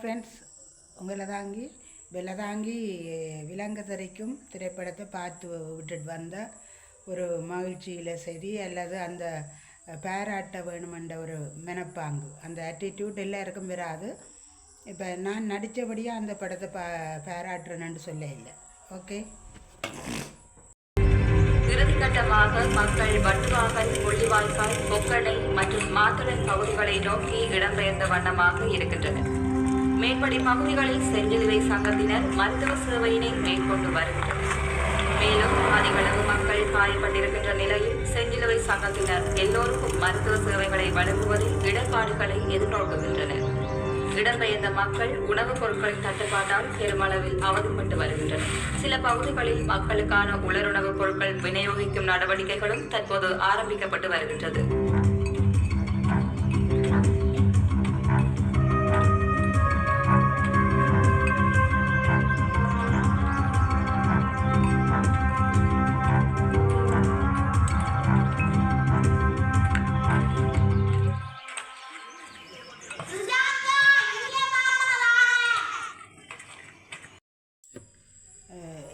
Friends உங்களை தாங்கி விலங்கு திரைக்கும் திரைப்படத்தை பார்த்து விட்டுட்டு வந்த ஒரு மகிழ்ச்சியில் சரி அல்லது அந்த பாராட்ட வேணுமென்ற ஒரு மெனப்பாங்கு அந்த ஆட்டிடியூட் எல்லாருக்கும் வராது. இப்போ நான் நடித்தபடியாக அந்த படத்தை பா பாராட்டுறேன்னு சொல்ல இல்லை. ஓகே இறுதிக்கட்டமாக மக்கள் வட்டுவாகல் முள்ளிவாய்க்கால் கொக்கடை மற்றும் மாத்துளை பகுதிகளை நோக்கி இடம்பெயர்ந்த வண்ணமாக இருக்கின்றன. மேற்படி பகுதிகளில் செஞ்சிலுவை சங்கத்தினர் மருத்துவ சேவையினை மேற்கொண்டு வருகின்றனர். மேலும் அதிகளவு மக்கள் காயப்பட்டிருக்கின்ற நிலையில் செஞ்சிலுவை சங்கத்தினர் எல்லோருக்கும் மருத்துவ சேவைகளை வழங்குவதில் இடர்பாடுகளை எதிர்நோக்குகின்றனர். இடம்பெயர்ந்த மக்கள் உணவுப் பொருட்களின் தட்டுப்பாட்டால் பெருமளவில் அவதிப்பட்டு வருகின்றனர். சில பகுதிகளில் மக்களுக்கான உலருணவுப் பொருட்கள் விநியோகிக்கும் நடவடிக்கைகளும் தற்போது ஆரம்பிக்கப்பட்டு வருகின்றது.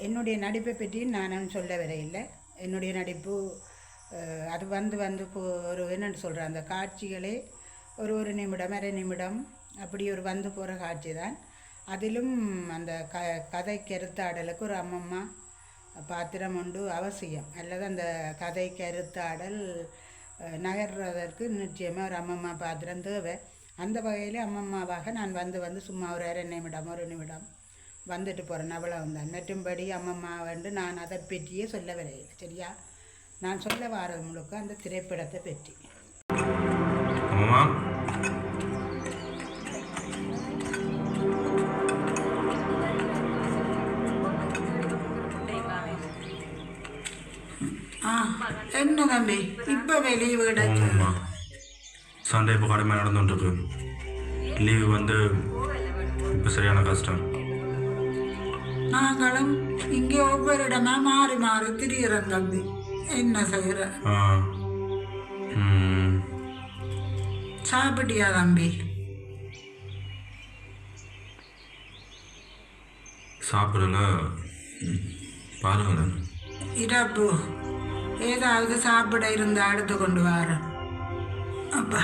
என்னுடைய நடிப்பை பற்றி நான் சொல்ல வரையில்லை என்னுடைய நடிப்பு அது வந்து வந்து போ ஒரு என்னென்னு சொல்கிறேன் அந்த காட்சிகளே ஒரு ஒரு நிமிடம் அரை நிமிடம் அப்படி ஒரு வந்து போகிற காட்சி தான். அதிலும் அந்த க கதை கருத்தாடலுக்கு ஒரு அம்மம்மா பாத்திரம் உண்டு அவசியம். அல்லது அந்த கதை கருத்தாடல் நகர்றதற்கு நிச்சயமாக ஒரு அம்மம்மா பாத்திரம் தேவை. அந்த வகையில் அம்மம்மாவாக நான் வந்து வந்து சும்மா ஒரு அரை நிமிடம் ஒரு நிமிடம் வந்துட்டு போகிறேன் அவ்வளவுதான் மற்றும்படி அம்மம்மா வந்து நான் அதை பற்றியே சொல்ல வரையில்லை சரியா? நான் சொல்ல வாரது முழுக்க அந்த திரைப்படத்தை பற்றி. அம்மா ஆ என்ன தம்பி இப்போ வெளியே விட ஆமாம்மா சண்டே இப்போ கடுமையாக நடந்துட்டுருக்கு லீவு வந்து இப்போ சரியான கஷ்டம். நாங்களும் இங்கே ஒவ்வொரு இடமா மாறி மாறி திரியிறோம் தம்பி. என்ன ம், சாப்பிட்டியா தம்பி? சாப்பிடல. பாருங்களேன் இரப்பு ஏதாவது சாப்பிட இருந்தா எடுத்து கொண்டு வரேன். அப்பா.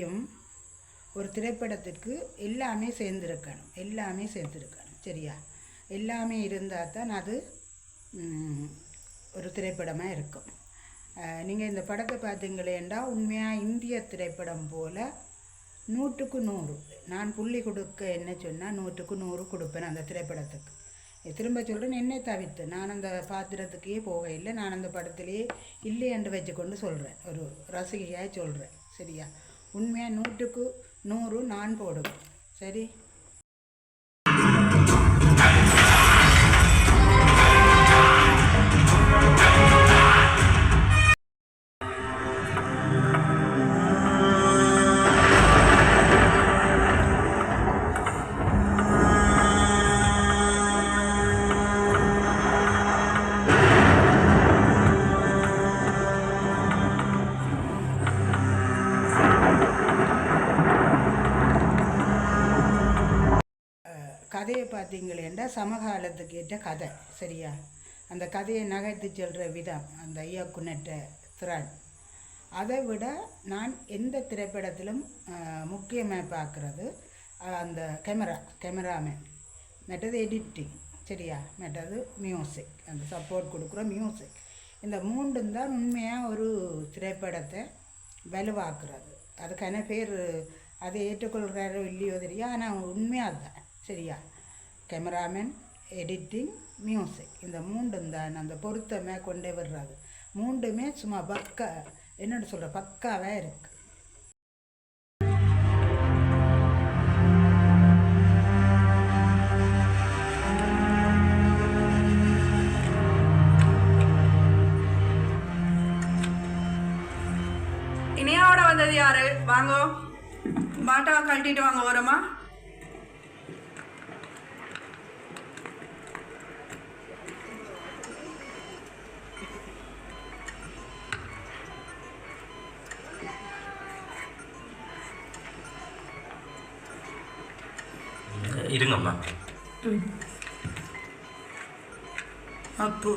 தெரியும் ஒரு திரைப்படத்திற்கு எல்லாமே சேர்ந்துருக்கணும். எல்லாமே சேர்ந்துருக்கணும். சரியா? எல்லாமே இருந்தால் தான் அது ஒரு திரைப்படமாக இருக்கும். நீங்கள் இந்த படத்தை பார்த்தீங்களேண்டா உண்மையாக இந்திய திரைப்படம் போல் நூற்றுக்கு நூறு. நான் புள்ளி கொடுக்க என்ன சொன்னால் நூற்றுக்கு நூறு கொடுப்பேன் அந்த திரைப்படத்துக்கு. திரும்ப சொல்கிறேன் என்னை தவிர்த்து. நான் அந்த பாத்திரத்துக்கே போக இல்லை நான் அந்த படத்திலேயே இல்லை என்று வச்சுக்கொண்டு சொல்கிறேன். ஒரு ரசிகையாக சொல்கிறேன். சரியா? உண்மையாக நூற்றுக்கு நூறு நான் போடுவேன் சரி? சமகாலத்துக்கு ஏற்ற கதை சரியா? அந்த கதையை நகைத்து சொல்கிற விதம் அந்த ஐயா குன்னட்ட திராட் அதை விட நான் எந்த திரைப்படத்திலும் முக்கியமாக பார்க்குறது அந்த கேமரா கேமராமேன். மற்றது எடிட்டிங் சரியா? மற்றது மியூசிக் அந்த சப்போர்ட் கொடுக்குற மியூசிக். இந்த மூன்றும் தான் உண்மையாக ஒரு திரைப்படத்தை வலுவாக்குறது. அதுக்கான பேர் அதை ஏற்றுக்கொள்கிறாரோ இல்லையோ தெரியா ஆனால் உண்மையாக தான் சரியா? கேமராமேன் எடிட்டிங் மியூசிக் இந்த மூண்டும் தான் அந்த பொருத்தமே கொண்டே வர்றாது மூன்றுமே சும்மா பக்க என்னென்னு சொல்கிற பக்காவாக இருக்குது இனியாவோட வந்தது யாரு? வாங்கோ. பாட்டாவை கழட்டிட்டு வாங்க ஓரமா. இருங்கம்மா அப்போ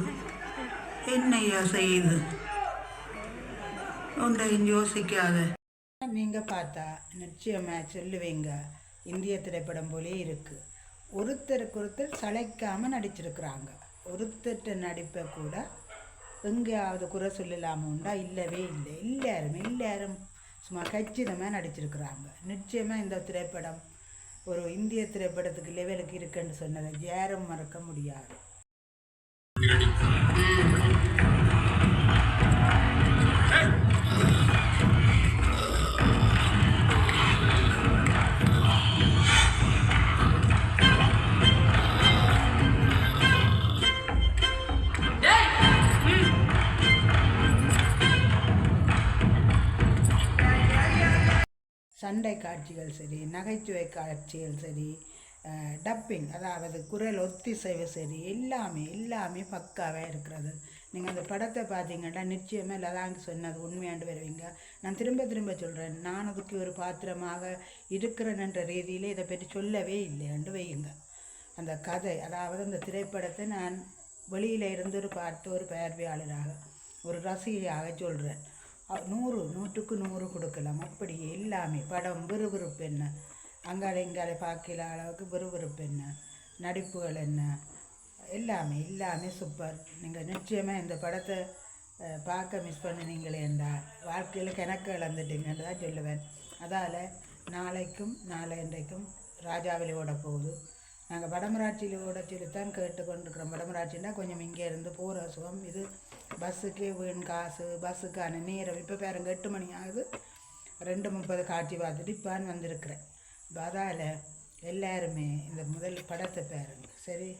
என்னையா செய்யுது ஒன்றையும் யோசிக்காத. நீங்கள் பார்த்தா நிச்சயமாக சொல்லுவீங்க. இந்திய திரைப்படம் போலே இருக்குது ஒருத்தருக்கு ஒருத்தர் சளைக்காமல் நடிச்சிருக்கிறாங்க. ஒருத்தர்கிட்ட நடிப்பை கூட எங்கேயாவது குறை சொல்லலாமுண்டா இல்லவே இல்லை. எல்லாரும் எல்லாரும் சும்மா கச்சிதமாக நடிச்சிருக்கிறாங்க. நிச்சயமாக இந்த திரைப்படம் ஒரு இந்திய திரைப்படத்துக்கு லெவலுக்கு இருக்குன்னு சொன்னதை யாரும் மறக்க முடியாது. சண்டை காட்சிகள் சரி நகைச்சுவை காட்சிகள் சரி டப்பிங் அதாவது குரல் ஒத்திசைவு சரி எல்லாமே எல்லாமே பக்காவாக இருக்கிறது. நீங்கள் அந்த படத்தை பார்த்தீங்கன்னா நிச்சயமே லதாங்க சொன்னது உண்மையாண்டு வருவீங்க. நான் திரும்ப திரும்ப சொல்கிறேன் நான் அதுக்கு ஒரு பாத்திரமாக இருக்கிறேன்ன்ற ரீதியில் இதை பற்றி சொல்லவே இல்லையாண்டு வையுங்க. அந்த கதை அதாவது அந்த திரைப்படத்தை நான் வெளியில் இருந்து ஒரு பார்த்த ஒரு பார்வையாளராக ஒரு ரசிகையாக சொல்கிறேன் நூறு நூற்றுக்கு நூறு கொடுக்கலாம். அப்படி எல்லாமே படம் விறுவிறுப்பு என்ன? அங்கால இங்கால பார்க்கல அளவுக்கு விறுவிறுப்பு என்ன? நடிப்புகள் என்ன? எல்லாமே எல்லாமே சூப்பர் நீங்கள் நிச்சயமாக இந்த படத்தை பார்க்க மிஸ் பண்ணினீங்களேண்டா வாழ்க்கையில் கணக்கு இழந்துட்டீங்கன்னு தான் சொல்லுவேன். அதால் நாளைக்கும் நாளை இன்றைக்கும் ராஜாவிலே ஓட போகுது. நாங்கள் வடமராட்சியில் ஓட கேட்டுக்கொண்டிருக்கிறோம். வடமராட்சின்னா கொஞ்சம் இங்கே இருந்து போகிற சுகம். இது பஸ்ஸுக்கு வீண் காசு பஸ்ஸுக்கான நேரம். இப்போ பாருங்க எட்டு மணி ஆகுது. ரெண்டு முப்பது காட்சி பார்த்துட்டு இப்பான் வந்திருக்கிறேன். அதால் எல்லாருமே இந்த முதல் படத்தை பாருங்க. சரி?